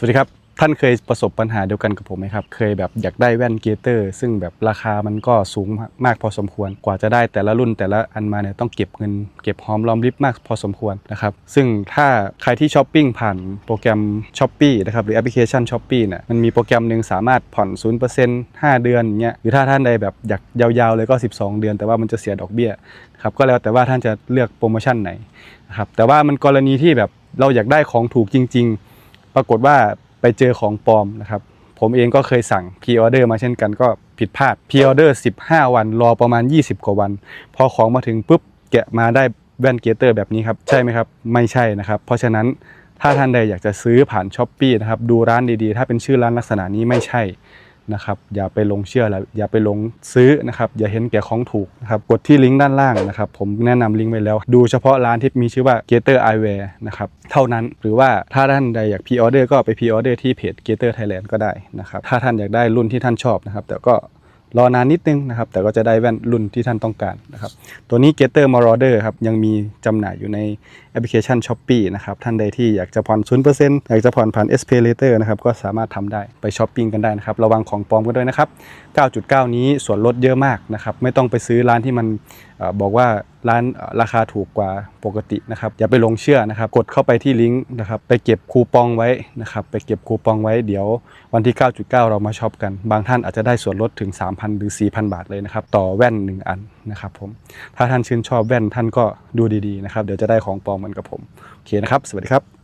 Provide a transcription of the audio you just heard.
สวัสดีครับ ท่านเคยประสบปัญหาเดียวกันกับผมไหมครับ เคยแบบอยากได้แว่นเกเตอร์ ซึ่งแบบราคามันก็สูงมากพอสมควร กว่าจะได้แต่ละรุ่นแต่ละอันมาเนี่ยต้องเก็บเงินเก็บหอมรอมริบมากพอสมควรนะครับ ซึ่งถ้าใครที่ช้อปปิ้งผ่านโปรแกรม s h อ p e e นะครับหรือแอปพลิเคชัน s h อ p e e เนี่ยมันมีโปรแกรมหนึ่งสามารถผ่อน 0% 5 เดือนอย่างเงี้ยหรือถ้าท่านใดแบบอยากยาวๆเลยก็ 12 เดือน แต่ว่ามันจะเสียดอกเบี้ยครับก็แล้วแต่ว่าท่านจะเลือกโปรโมชั่นไหนนะครับแต่ว่ามันกรณีที่แบบเราอยากได้ของถูกจริง ๆ ปรากฏว่าไปเจอของปลอมนะครับ ผมเองก็เคยสั่งพีออเดอร์มาเช่นกันก็ผิดพลาดพีออเดอร์ 15 วัน รอประมาณ 20 กว่าวัน พอของมาถึงปุ๊บแกะมาได้แว่นเกเตอร์แบบนี้ครับ ใช่ไหมครับ ไม่ใช่นะครับ เพราะฉะนั้นถ้าท่านใดอยากจะซื้อผ่านช้อปปีนะครับ ดูร้านดีๆ ถ้าเป็นชื่อร้านลักษณะนี้ไม่ใช่ นะครับอย่าไปลงเชื่อแล้วอย่าไปลงซื้อนะครับอย่าเห็นแก่ของถูกนะครับกดที่ลิงก์ด้านล่างนะครับผมแนะนำลิงก์ไว้แล้ว ดูเฉพาะร้านที่มีชื่อว่า Gator Eyewear นะครับเท่านั้นหรือว่าถ้าท่านใดอยากพีออเดอร์ก็ไปพีออเดอร์ที่เพจ Gator Thailand ก็ได้นะครับถ้าท่านอยากได้รุ่นที่ท่านชอบนะครับแต่ก็ รอนานนิดนึงนะครับ แต่ก็จะได้แว่นรุ่นที่ท่านต้องการนะครับ ตัวนี้ Getter Marauder ครับ ยังมีจำหน่ายอยู่ในแอปพลิเคชัน s h อ p e e นะครับ ท่านใดที่อยากจะผ่อน0%อยากจะผ่อนผ่าน S Pay Later นะครับ ก็สามารถทำได้ไปช้อปปิ้งกันได้นะครับ ระวังของปลอมกันด้วยนะครับ 9.9 นี้ส่วนลดเยอะมากนะครับ ไม่ต้องไปซื้อร้านที่มัน บอกว่าร้านราคาถูกกว่าปกตินะครับอย่าไปลงเชื่อนะครับ กดเข้าไปที่ลิงก์นะครับไปเก็บคูปองไว้นะครับไปเก็บคูปองไว้เดี๋ยววันที่ 9.9 เรามาช็อปกัน บางท่านอาจจะได้ส่วนลดถึง 3,000 หรือ 4,000 บาทเลยนะครับต่อแว่น 1 อันนะครับผมถ้าท่านชื่นชอบแว่นท่านก็ดูดีๆนะครับเดี๋ยวจะได้ของปลอมเหมือนกับผมโอเคนะครับ สวัสดีครับ